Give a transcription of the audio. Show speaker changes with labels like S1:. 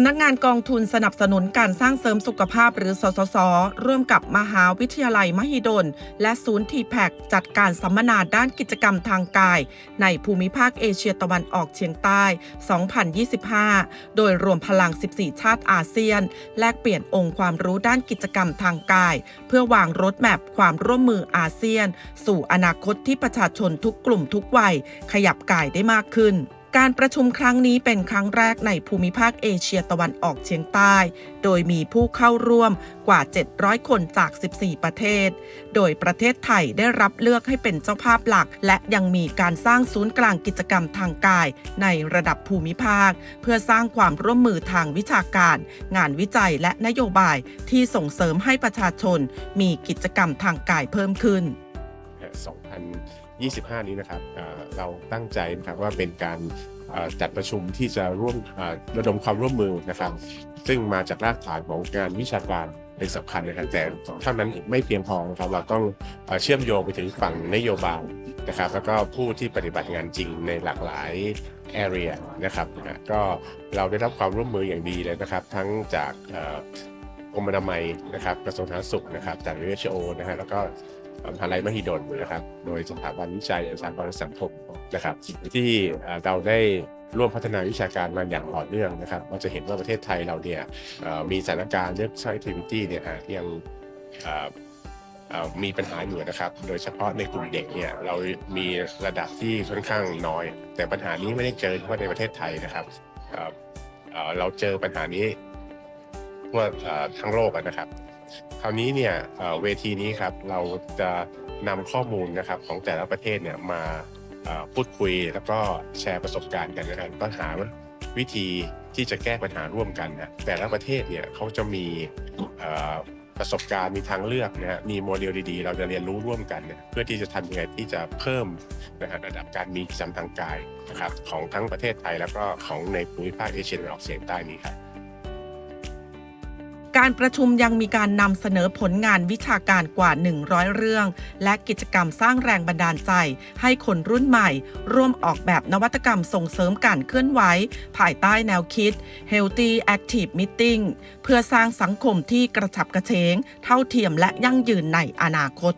S1: ำนักงานกองทุนสนับสนุนการสร้างเสริมสุขภาพหรือสสส ร่วมกับมหาวิทยาลัยมหิดล และศูนย์ทีแพคจัดการสัมมนาด้านกิจกรรมทางกาย ในภูมิภาคเอเชียตะวันออกเฉียงใต้ 2025 โดยรวมพลัง 14 ชาติอาเซียน แลกเปลี่ยนองค์ความรู้ด้านกิจกรรมทางกาย เพื่อวางรถแมพความร่วมมืออาเซียน สู่อนาคตที่ประชาชนทุกกลุ่มทุกวัย ขยับกายได้มากขึ้น การประชุมครั้งนี้เป็นครั้งแรกในภูมิภาคเอเชียตะวันออกเฉียงใต้ โดยมีผู้เข้าร่วมกว่า 700 คนจาก 14 ประเทศ โดยประเทศไทยได้รับเลือกให้เป็นเจ้าภาพหลัก และยังมีการสร้างศูนย์กลางกิจกรรมทางกาย ในระดับภูมิภาค เพื่อสร้างความร่วมมือทางวิชาการ งานวิจัยและนโยบายที่ส่งเสริมให้ประชาชน มีกิจกรรมทางกายเพิ่มขึ้น
S2: 2025 นี้นะครับเราตั้งใจนะครับว่าเป็นการจัดประชุมที่จะร่วมระดมความร่วมมือนะครับ ซึ่งมาจากรากฐานของงานวิชาการเป็นสำคัญนะครับแต่เท่านั้นไม่เพียงพอนะครับเราต้องเชื่อมโยงไปถึงฝั่งนโยบายนะครับ แล้วก็ผู้ที่ปฏิบัติงานจริงในหลากหลาย area นะครับก็เราได้รับความร่วมมืออย่างดีเลยนะครับ ทั้งจากกรมอนามัยนะครับกระทรวงสาธารณสุขนะครับจาก WHO นะฮะแล้วก็ มหาลัยมหิดลนะครับ โดยสถาบันวิจัยประชากรและสังคมนะครับ ที่เราได้ร่วมพัฒนาวิชาการมาอย่างต่อเนื่องนะครับ เราจะเห็นว่าประเทศไทยเราเนี่ยมีสถานการณ์เรื่อง activity เนี่ยฮะยังมีปัญหาอยู่นะครับ โดยเฉพาะในกลุ่มเด็กเนี่ยเรามีระดับที่ค่อนข้างน้อย แต่ปัญหานี้ไม่ได้เจอเฉพาะในประเทศไทยนะครับเราเจอปัญหานี้ทั่วทั้งโลกนะครับ คราวนี้เนี่ยเวทีนี้ครับเราจะนำข้อมูลนะครับของแต่ละประเทศเนี่ยมาพูดคุยแล้วก็แชร์ประสบการณ์กันนะครับก็หาวิธีที่จะแก้ปัญหาร่วมกันนะแต่ละประเทศเนี่ยเขาจะมีประสบการณ์มีทางเลือกนะฮะมีโมเดลดีๆ เราจะเรียนรู้ร่วมกันเนี่ยเพื่อที่จะทำยังไงที่จะเพิ่มนะฮะระดับการมีกิจกรรมทางกายนะครับของทั้งประเทศไทยแล้วก็ของในภูมิภาคเอเชียตะวันออกเฉียงใต้นี้ครับ
S1: การประชุมยังมีการนำเสนอผลงานวิชาการกว่า 100 เรื่อง และกิจกรรมสร้างแรงบันดาลใจ ให้คนรุ่นใหม่ ร่วมออกแบบนวัตกรรมส่งเสริมการเคลื่อนไหว ภายใต้แนวคิด Healthy Active Meeting เพื่อสร้างสังคมที่กระฉับกระเฉง เท่าเทียมและยั่งยืนในอนาคต